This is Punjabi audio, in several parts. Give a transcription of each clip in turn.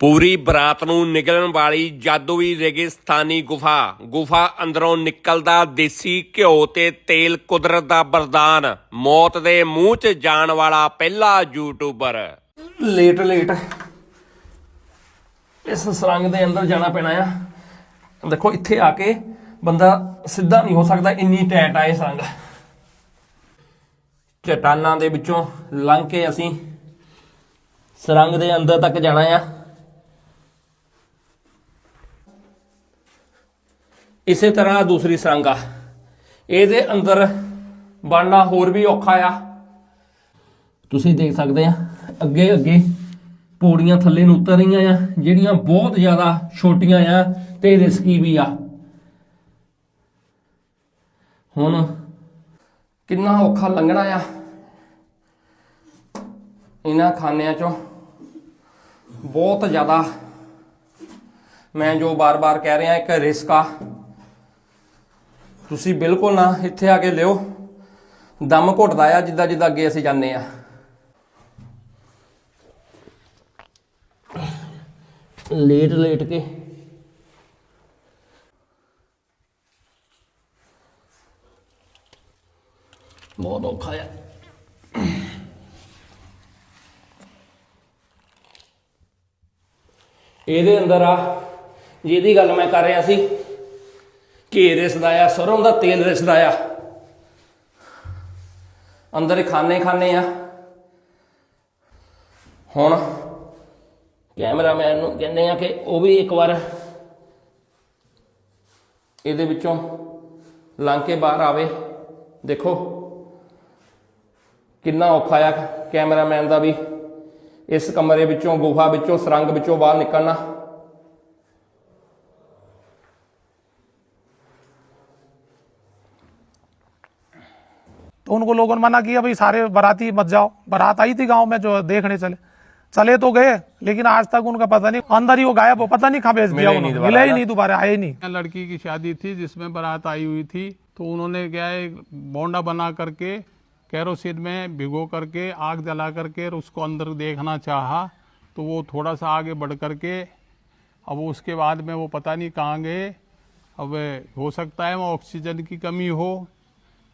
ਪੂਰੀ ਬਰਾਤ ਨੂੰ ਨਿਕਲਣ ਵਾਲੀ ਜਾਦੂਈ ਰੇਗਿਸਤਾਨੀ ਗੁਫਾ। ਗੁਫਾ ਅੰਦਰੋਂ ਨਿਕਲਦਾ ਦੇਸੀ ਘਿਓ ਤੇ ਤੇਲ ਕੁਦਰਤ ਦਾ ਵਰਦਾਨ। ਮੌਤ ਦੇ ਮੂੰਹ 'ਚ ਜਾਣ ਵਾਲਾ ਪਹਿਲਾ ਯੂਟਿਊਬਰ ਲੇਟ ਲੇਟ ਇਸ ਸੁਰੰਗ ਦੇ ਅੰਦਰ ਜਾਣਾ ਪੈਣਾ ਆ। ਦੇਖੋ, ਇੱਥੇ ਆ ਕੇ ਬੰਦਾ ਸਿੱਧਾ ਨਹੀਂ ਹੋ ਸਕਦਾ, ਇੰਨੀ ਟੈਟ ਆ ਇਹ ਸੁਰੰਗ। ਚਟਾਨਾਂ ਦੇ ਵਿੱਚੋਂ ਲੰਘ ਕੇ ਅਸੀਂ ਸੁਰੰਗ ਦੇ ਅੰਦਰ ਤੱਕ ਜਾਣਾ ਆ। ਇਸੇ ਤਰ੍ਹਾਂ ਦੂਸਰੀ ਸੁਰੰਗ ਆ। ਇਹਦੇ ਅੰਦਰ ਬਣਨਾ ਹੋਰ ਵੀ ਔਖਾ ਆ। ਤੁਸੀਂ ਦੇਖ ਸਕਦੇ ਆ, ਅੱਗੇ ਅੱਗੇ ਪੌੜੀਆਂ ਥੱਲੇ ਨੂੰ ਉਤਰ ਰਹੀਆਂ ਆ, ਜਿਹੜੀਆਂ ਬਹੁਤ ਜ਼ਿਆਦਾ ਛੋਟੀਆਂ ਆ ਤੇ ਰਿਸਕੀ ਵੀ ਆ। ਹੁਣ ਕਿੰਨਾ ਔਖਾ ਲੰਘਣਾ ਆ। ਇਹਨਾਂ ਖਾਨਿਆਂ ਚੋਂ ਬਹੁਤ ਜ਼ਿਆਦਾ। ਮੈਂ ਜੋ ਬਾਰ-ਬਾਰ ਕਹਿ ਰਿਹਾ, ਇੱਕ ਰਿਸਕ ਆ। ਤੁਸੀਂ ਬਿਲਕੁਲ ਨਾ ਇੱਥੇ ਆ ਕੇ ਲਿਓ। ਦਮ ਘੁੱਟਦਾ ਆ ਜਿੱਦਾਂ ਜਿੱਦਾਂ ਅੱਗੇ ਅਸੀਂ ਜਾਂਦੇ ਆ। ਲੇਟ ਲੇਟ ਕੇ। ਬਹੁਤ ਔਖਾ ਆ। ਇਹਦੇ ਅੰਦਰ ਆ, ਜਿਹਦੀ ਗੱਲ ਮੈਂ ਕਰ ਰਿਹਾ ਸੀ ਘੀ ਰਿਸਦਾ ਆ ਸਰੋਂ ਦਾ ਤੇਲ ਰਿਸਦਾ ਆ ਅੰਦਰ ਖਾਣੇ ਖਾਣੇ ਆ। ਹੁਣ ਕੈਮਰਾਮੈਨ ਨੂੰ ਕਹਿੰਦੇ ਆ ਕਿ ਉਹ ਵੀ ਇੱਕ ਵਾਰ ਇਹਦੇ ਵਿੱਚੋਂ ਲੰਘ ਕੇ ਬਾਹਰ ਆਵੇ। ਦੇਖੋ ਕਿੰਨਾ ਔਖਾ ਆ ਕੈਮਰਾਮੈਨ ਦਾ ਵੀ। ਇਸ ਕਮਰੇ ਵਿੱਚੋਂ, ਗੁਫਾ ਵਿੱਚੋਂ, ਸੁਰੰਗ ਵਿੱਚੋਂ ਬਾਹਰ ਨਿਕਲਣਾ। तो उनको लोगों ने मना किया भाई सारे बाराती मत जाओ। बारात आई थी गाँव में जो देखने चले। चले तो गए लेकिन आज तक उनका पता नहीं अंदर ही वो गायब हो पता नहीं कहाँ भेज दिया मिले ही नहीं उन्होंने मिले ही नहीं दोबारा आए नहीं। लड़की की शादी थी जिसमें बारात आई हुई थी तो उन्होंने क्या है बोंडा बना करके कैरोसिन में भिगो करके आग जला करके और उसको अंदर देखना चाहा। तो वो थोड़ा सा आगे बढ़ करके अब उसके बाद में वो पता नहीं कहाँ गए। अब हो सकता है वो ऑक्सीजन की कमी हो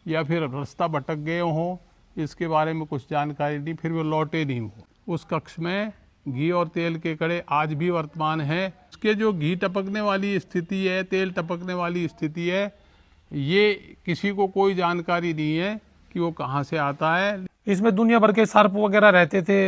या फिर रास्ता भटक गए हों, इसके बारे में कुछ जानकारी नहीं, फिर वो लौटे नहीं हो। उस कक्ष में घी और तेल के कड़े आज भी वर्तमान है। उसके जो घी टपकने वाली स्थिति है, तेल टपकने वाली स्थिति है, ये किसी को कोई जानकारी नहीं है कि वो कहाँ से आता है। इसमें दुनिया भर के सर्प वगैरह रहते थे।